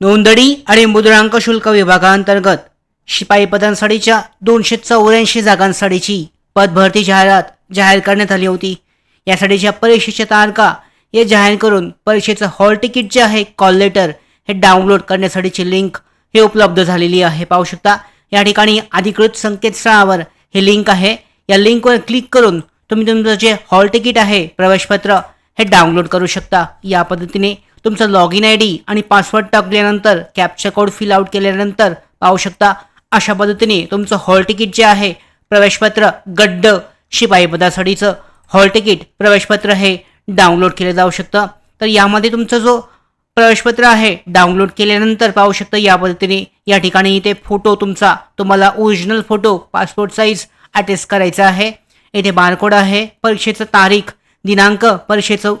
नोंदणी आणि मुद्रांक शुल्क विभागांतर्गत शिपाई पदांसाठीच्या दोनशे चौऱ्याऐंशी जागांसाठीची पदभरती जाहिरात जाहीर करण्यात आली होती. यासाठीच्या परीक्षेच्या तारखा हे जाहीर करून परीक्षेचं हॉल तिकीट जे आहे कॉल लेटर हे डाउनलोड करण्यासाठीची लिंक हे उपलब्ध झालेली आहे. पाहू शकता या ठिकाणी अधिकृत संकेतस्थळावर हे लिंक आहे. या लिंकवर क्लिक करून तुम्ही तुमचं जे हॉल तिकीट आहे प्रवेशपत्र हे डाउनलोड करू शकता. या पद्धतीने तुमचं लॉग इन आय डी आणि पासवर्ड टाकल्यानंतर कॅप्चर कोड फिल आउट केल्यानंतर पाहू शकता अशा पद्धतीने तुमचं हॉल तिकीट जे आहे प्रवेशपत्र गड्ड शिपाई पदासाठीचं हॉल तिकीट प्रवेशपत्र हे डाउनलोड केलं जाऊ शकतं. तर यामध्ये तुमचा जो प्रवेशपत्र आहे डाउनलोड केल्यानंतर पाहू शकता या पद्धतीने या ठिकाणी इथे फोटो तुमचा तुम्हाला original photo passport size attach करायचा आहे. इथे बारकोड आहे परीक्षेचं तारीख दिनांक परीक्षेचं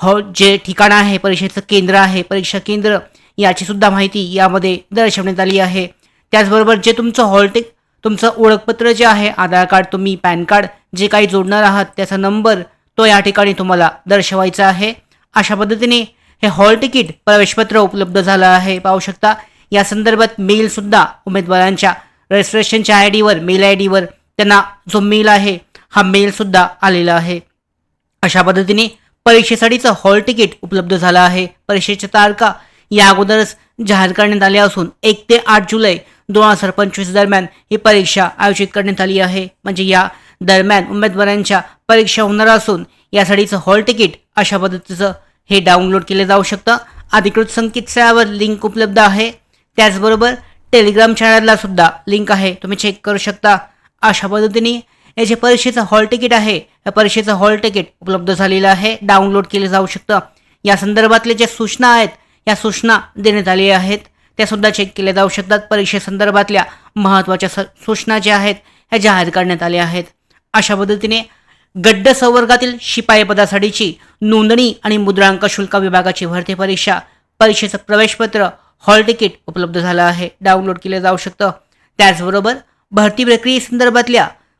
हॉ जे ठिकाण आहे परीक्षेचं केंद्र आहे परीक्षा केंद्र याची सुद्धा माहिती यामध्ये दर्शवण्यात आली आहे. त्याचबरोबर जे तुमचं हॉल टिक तुमचं ओळखपत्र जे आहे आधार कार्ड तुम्ही पॅन कार्ड जे काही जोडणार आहात त्याचा नंबर तो या ठिकाणी तुम्हाला दर्शवायचा आहे. अशा पद्धतीने हे हॉल तिकीट प्रवेशपत्र उपलब्ध झालं आहे. पाहू शकता या संदर्भात मेलसुद्धा उमेदवारांच्या रजिस्ट्रेशनच्या आय डीवर मेल आय डीवर त्यांना जो मेल आहे हा मेलसुद्धा आलेला आहे. अशा पद्धतीने परीक्षेसाठीचं हॉल तिकीट उपलब्ध झालं आहे. परीक्षेच्या तारखा या अगोदरच जाहीर करण्यात आल्या असून एक ते आठ जुलै दोन हजार पंचवीस दरम्यान ही परीक्षा आयोजित करण्यात आली आहे. म्हणजे या दरम्यान उमेदवारांच्या परीक्षा होणार असून यासाठीचं हॉल तिकीट अशा पद्धतीचं हे डाउनलोड केलं जाऊ शकतं. अधिकृत संकेतस्थळावर लिंक उपलब्ध आहे. त्याचबरोबर टेलिग्राम चॅनलला सुद्धा लिंक आहे. तुम्ही चेक करू शकता. अशा पद्धतीने हे जे परीक्षेचं हॉल तिकीट आहे या परीक्षेचं हॉल तिकीट उपलब्ध झालेलं आहे. डाउनलोड केलं जाऊ शकतं. या संदर्भातले ज्या सूचना आहेत या सूचना देण्यात आलेल्या आहेत. त्यासुद्धा चेक केल्या जाऊ शकतात. परीक्षेसंदर्भातल्या महत्त्वाच्या स सूचना ज्या आहेत ह्या जाहीर करण्यात आल्या आहेत. अशा पद्धतीने गड्ड संवर्गातील शिपाई पदासाठीची नोंदणी आणि मुद्रांक शुल्क विभागाची भरती परीक्षा परीक्षेचं प्रवेशपत्र हॉल तिकीट उपलब्ध झालं आहे. डाउनलोड केलं जाऊ शकतं. त्याचबरोबर भरती प्रक्रियेसंदर्भातल्या